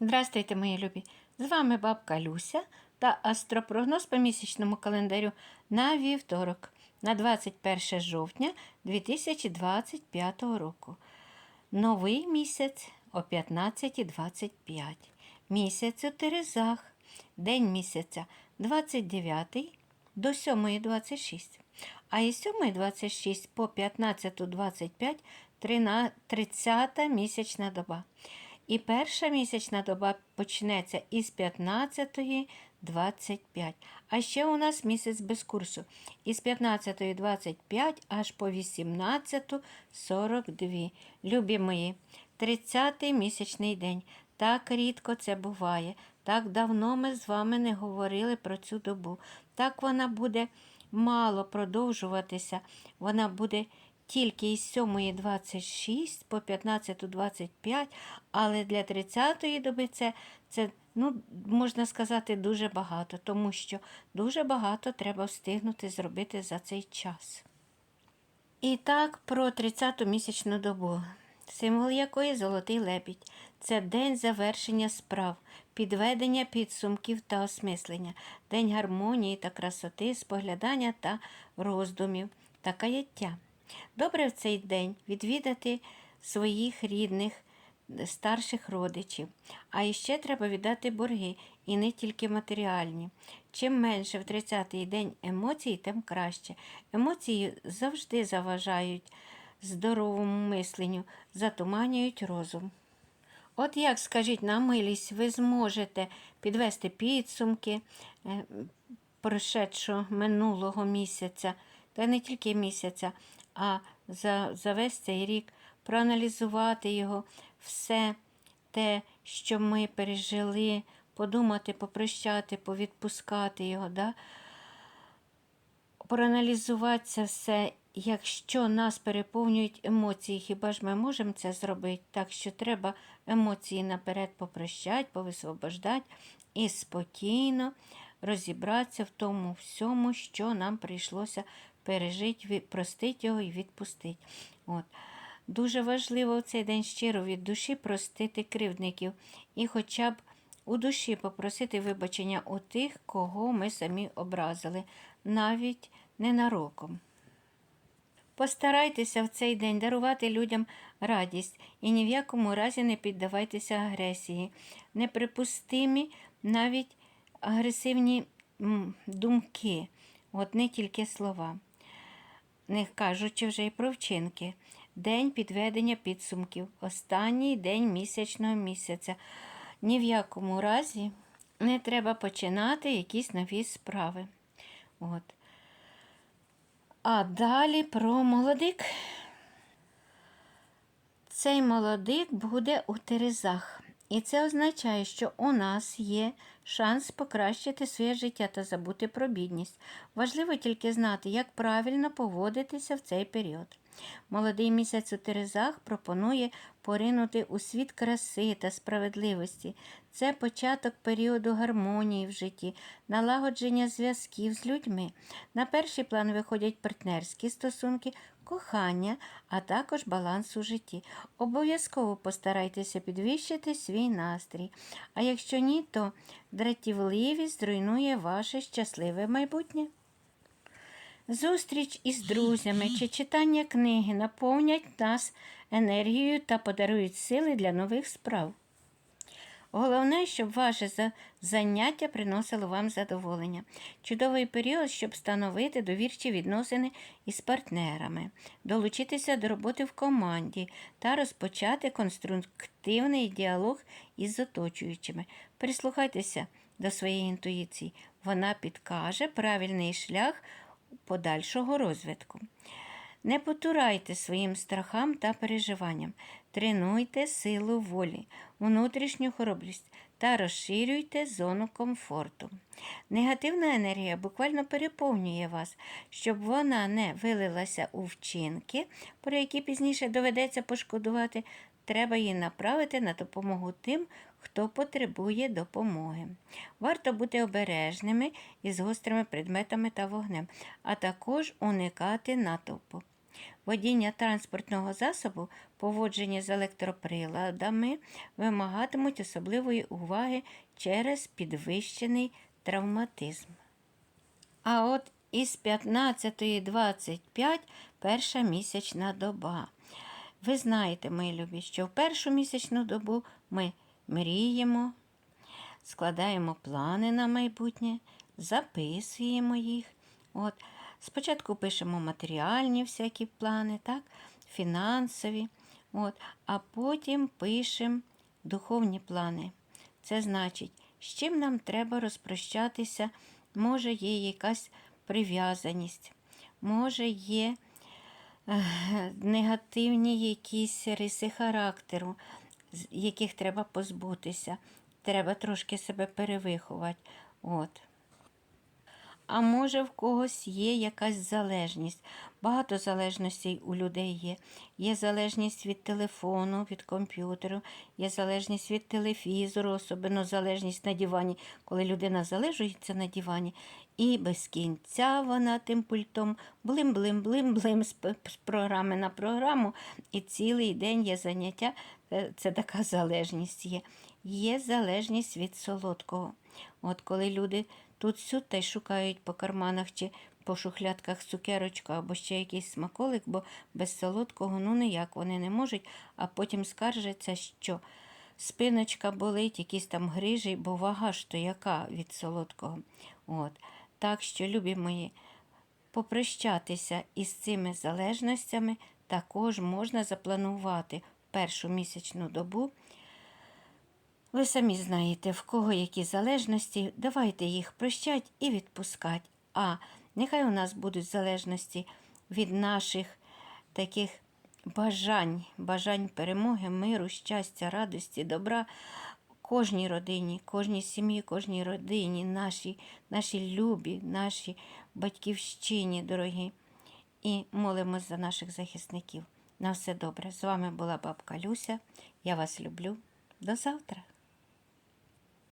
Здрастуйте, мої любі! З вами бабка Люся та астропрогноз по місячному календарю на вівторок, на 21 жовтня 2025 року. Новий місяць о 15.25. Місяць у Терезах. День місяця 29 до 7.26. А із 7.26 по 15.25 30 місячна доба. І перша місячна доба почнеться із 15.25. А ще у нас місяць без курсу. Із 15.25 аж по 18.42. Любі мої, 30-й місячний день. Так рідко це буває. Так давно ми з вами не говорили про цю добу. Так вона буде мало продовжуватися. Вона буде тільки із 7.26 по 15.25, але для 30-ї доби це, це ну, можна сказати, дуже багато, тому що дуже багато треба встигнути зробити за цей час. І так, про 30-ту місячну добу, символ якої золотий лебідь. Це день завершення справ, підведення підсумків та осмислення, день гармонії та красоти, споглядання та роздумів та каяття. Добре в цей день відвідати своїх рідних, старших родичів. А іще треба віддати борги, і не тільки матеріальні. Чим менше в 30-й день емоцій, тим краще. Емоції завжди заважають здоровому мисленню, затуманюють розум. От як, скажіть на милість, ви зможете підвести підсумки е, прошедшого минулого місяця, та не тільки місяця, а за, за весь цей рік проаналізувати його, все те, що ми пережили, подумати, попрощати, повідпускати його. Да? Проаналізувати це все, якщо нас переповнюють емоції, хіба ж ми можемо це зробити? Так що треба емоції наперед попрощати, повисвобождати і спокійно розібратися в тому всьому, що нам прийшлося пережити, простити його і відпустити. От. Дуже важливо в цей день щиро від душі простити кривдників і хоча б у душі попросити вибачення у тих, кого ми самі образили, навіть ненароком. Постарайтеся в цей день дарувати людям радість і ні в якому разі не піддавайтеся агресії. Неприпустимі навіть агресивні думки, от не тільки слова не кажучи вже й про вчинки. День підведення підсумків, останній день місячного місяця. Ні в якому разі не треба починати якісь нові справи. От. А далі про молодик. Цей молодик буде у Терезах. І це означає, що у нас є шанс покращити своє життя та забути про бідність. Важливо тільки знати, як правильно поводитися в цей період. Молодий місяць у Терезах пропонує поринути у світ краси та справедливості. Це початок періоду гармонії в житті, налагодження зв'язків з людьми. На перший план виходять партнерські стосунки, кохання, а також баланс у житті. Обов'язково постарайтеся підвищити свій настрій. А якщо ні, то дратівливість зруйнує ваше щасливе майбутнє. Зустріч із друзями чи читання книги наповнять нас енергією та подарують сили для нових справ. Головне, щоб ваше заняття приносило вам задоволення. Чудовий період, щоб встановити довірчі відносини із партнерами, долучитися до роботи в команді та розпочати конструктивний діалог із оточуючими. Прислухайтеся до своєї інтуїції, вона підкаже правильний шлях подальшого розвитку. Не потурайте своїм страхам та переживанням, тренуйте силу волі, внутрішню хоробрість та розширюйте зону комфорту. Негативна енергія буквально переповнює вас, щоб вона не вилилася у вчинки, про які пізніше доведеться пошкодувати. Треба її направити на допомогу тим, хто потребує допомоги. Варто бути обережними із гострими предметами та вогнем, а також уникати натовпу. водіння транспортного засобу, поводження з електроприладами вимагатимуть особливої уваги через підвищений травматизм. А от із 15.25 перша місячна доба. Ви знаєте, мої любі, що в першу місячну добу ми мріємо, складаємо плани на майбутнє, записуємо їх. От. Спочатку пишемо матеріальні всякі плани, так? фінансові, от. а потім пишемо духовні плани. Це значить, з чим нам треба розпрощатися, може є якась прив'язаність, може є е, негативні якісь риси характеру, яких треба позбутися. Треба трошки себе перевиховати. От. А може, в когось є якась залежність. Багато залежностей у людей є. Є залежність від телефону, від комп'ютеру, є залежність від телевізору, особливо залежність на дивані, коли людина залежується на дивані, і без кінця вона тим пультом блим-блим-блим-блим з програми на програму, і цілий день є заняття. Це, це така залежність є. Є залежність від солодкого. От коли люди тут сюди та й шукають по карманах чи по шухлядках цукерочку або ще якийсь смаколик, бо без солодкого ну ніяк вони не можуть, а потім скаржаться, що спиночка болить, якісь там грижі, бо вага ж то яка від солодкого. От. Так що, любі мої, попрощатися із цими залежностями також можна запланувати першу місячну добу. Ви самі знаєте, в кого які залежності, давайте їх прощать і відпускать. А нехай у нас будуть залежності від наших таких бажань, бажань перемоги, миру, щастя, радості, добра кожній родині, кожній сім'ї, кожній родині, нашій, нашій любі, нашій батьківщині, дорогі. І молимось за наших захисників. На все добре. З вами була бабка Люся. Я вас люблю. До завтра.